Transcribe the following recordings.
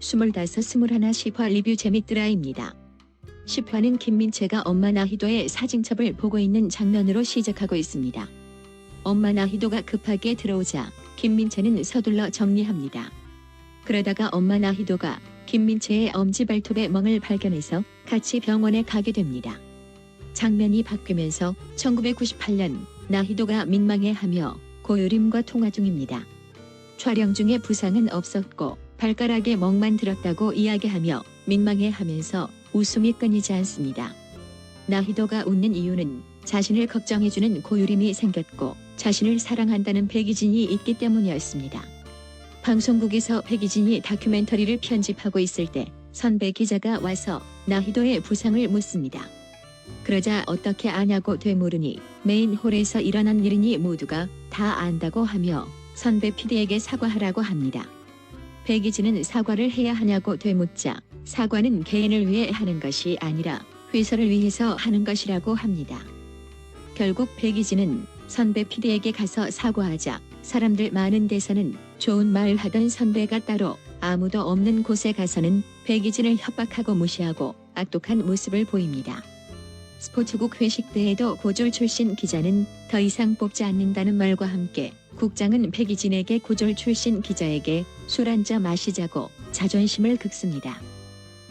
25, 21 10화 리뷰 재밌드라입니다. 10화는 김민채가 엄마 나희도의 사진첩을 보고 있는 장면으로 시작하고 있습니다. 엄마 나희도가 급하게 들어오자 김민채는 서둘러 정리합니다. 그러다가 엄마 나희도가 김민채의 엄지발톱에 멍을 발견해서 같이 병원에 가게 됩니다. 장면이 바뀌면서 1998년 나희도가 민망해하며 고유림과 통화 중입니다. 촬영 중에 부상은 없었고 발가락에 멍만 들었다고 이야기하며 민망해하면서 웃음이 끊이지 않습니다. 나희도가 웃는 이유는 자신을 걱정해주는 고유림이 생겼고 자신을 사랑한다는 백이진이 있기 때문이었습니다. 방송국에서 백이진이 다큐멘터리를 편집하고 있을 때 선배 기자가 와서 나희도의 부상을 묻습니다. 그러자 어떻게 아냐고 되물으니 메인 홀에서 일어난 일이니 모두가 다 안다고 하며 선배 PD에게 사과하라고 합니다. 백이진은 사과를 해야 하냐고 되묻자 사과는 개인을 위해 하는 것이 아니라 회사를 위해서 하는 것이라고 합니다. 결국 백이진은 선배 PD에게 가서 사과하자 사람들 많은 데서는 좋은 말 하던 선배가 따로 아무도 없는 곳에 가서는 백이진을 협박하고 무시하고 악독한 모습을 보입니다. 스포츠국 회식 때에도 고졸 출신 기자는 더 이상 뽑지 않는다는 말과 함께 국장은 백이진에게 고졸 출신 기자에게 술 한 잔 마시자고 자존심을 긁습니다.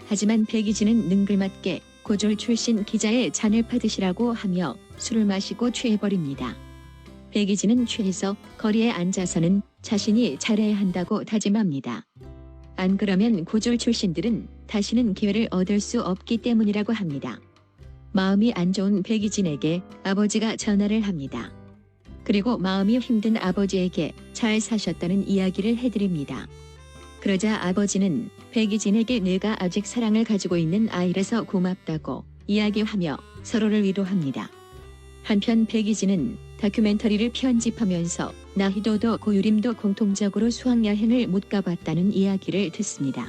하지만 백이진은 능글맞게 고졸 출신 기자의 잔을 받으시라고 하며 술을 마시고 취해버립니다. 백이진은 취해서 거리에 앉아서는 자신이 잘해야 한다고 다짐합니다. 안 그러면 고졸 출신들은 다시는 기회를 얻을 수 없기 때문이라고 합니다. 마음이 안 좋은 백이진에게 아버지가 전화를 합니다. 그리고 마음이 힘든 아버지에게 잘 사셨다는 이야기를 해드립니다. 그러자 아버지는 백이진에게 내가 아직 사랑을 가지고 있는 아이라서 고맙다고 이야기하며 서로를 위로합니다. 한편 백이진은 다큐멘터리를 편집하면서 나희도도 고유림도 공통적으로 수학여행을 못 가봤다는 이야기를 듣습니다.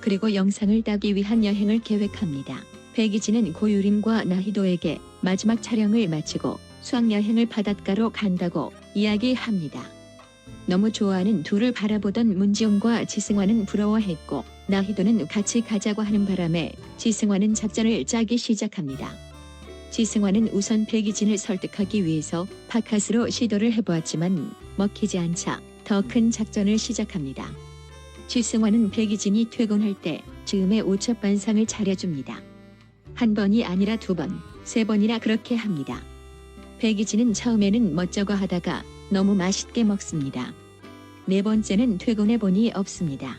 그리고 영상을 따기 위한 여행을 계획합니다. 백이진은 고유림과 나희도에게 마지막 촬영을 마치고 수학여행을 바닷가로 간다고 이야기합니다. 너무 좋아하는 둘을 바라보던 문지용과 지승환은 부러워했고 나희도는 같이 가자고 하는 바람에 지승환은 작전을 짜기 시작합니다. 지승환은 우선 백이진을 설득하기 위해서 파카스로 시도를 해보았지만 먹히지 않자 더 큰 작전을 시작합니다. 지승환은 백이진이 퇴근할 때 즈음에 오첩 반상을 차려줍니다. 한 번이 아니라 두 번, 세 번이나 그렇게 합니다. 백이진은 처음에는 멋쩍어 하다가 너무 맛있게 먹습니다. 네 번째는 퇴근해 보니 없습니다.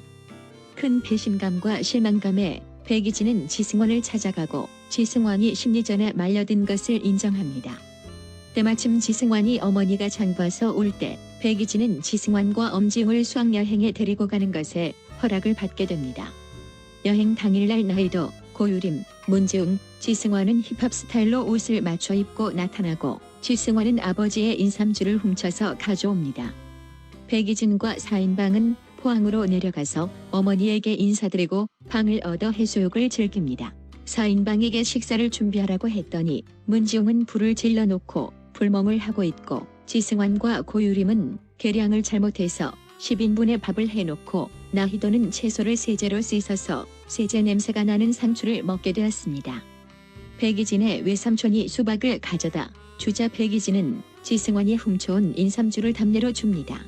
큰 배신감과 실망감에 백이진은 지승환을 찾아가고 지승환이 심리전에 말려든 것을 인정합니다. 때마침 지승환이 어머니가 장봐서 올때 백이진은 지승환과 엄지웅을 수학여행에 데리고 가는 것에 허락을 받게 됩니다. 여행 당일날 나이도 고유림, 문지웅, 지승환은 힙합 스타일로 옷을 맞춰 입고 나타나고 지승환은 아버지의 인삼주를 훔쳐서 가져옵니다. 백이진과 4인방은 포항으로 내려가서 어머니에게 인사드리고 방을 얻어 해수욕을 즐깁니다. 4인방에게 식사를 준비하라고 했더니 문지웅은 불을 질러놓고 불멍을 하고 있고 지승환과 고유림은 계량을 잘못해서 10인분의 밥을 해놓고 나희도는 채소를 세제로 씻어서 세제 냄새가 나는 상추를 먹게 되었습니다. 백이진의 외삼촌이 수박을 가져다 주자 백이진은 지승환이 훔쳐온 인삼주를 담내로 줍니다.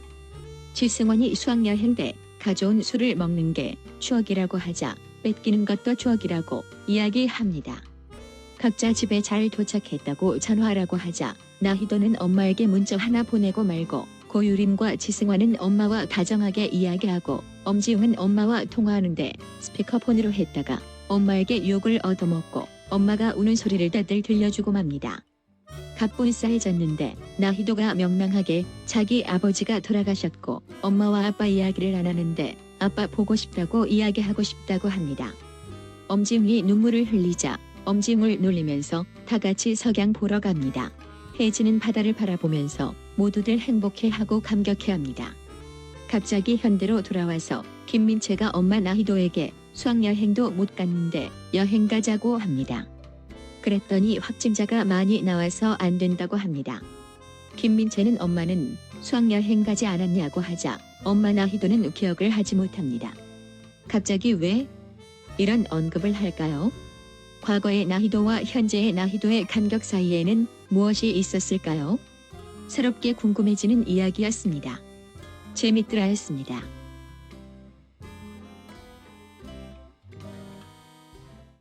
지승환이 수학여행 때 가져온 술을 먹는 게 추억이라고 하자 뺏기는 것도 추억이라고 이야기합니다. 각자 집에 잘 도착했다고 전화하라고 하자 나희도는 엄마에게 문자 하나 보내고 말고 고유림과 지승환은 엄마와 다정하게 이야기하고 엄지웅은 엄마와 통화하는데 스피커폰으로 했다가 엄마에게 욕을 얻어먹고 엄마가 우는 소리를 다들 들려주고 맙니다. 가뿐싸해졌는데 나희도가 명랑하게 자기 아버지가 돌아가셨고 엄마와 아빠 이야기를 안 하는데 아빠 보고 싶다고 이야기하고 싶다고 합니다. 엄지웅이 눈물을 흘리자 엄지웅을 놀리면서 다 같이 석양 보러 갑니다. 해지는 바다를 바라보면서 모두들 행복해하고 감격해합니다. 갑자기 현대로 돌아와서 김민채가 엄마 나희도에게 수학여행도 못 갔는데 여행 가자고 합니다. 그랬더니 확진자가 많이 나와서 안 된다고 합니다. 김민채는 엄마는 수학여행 가지 않았냐고 하자 엄마 나 희도는 기억을 하지 못합니다. 갑자기 왜 이런 언급을 할까요? 과거의 나희도와 현재의 나희도의 간격 사이에는 무엇이 있었을까요? 새롭게 궁금해지는 이야기였습니다. 재밌더라 했습니다.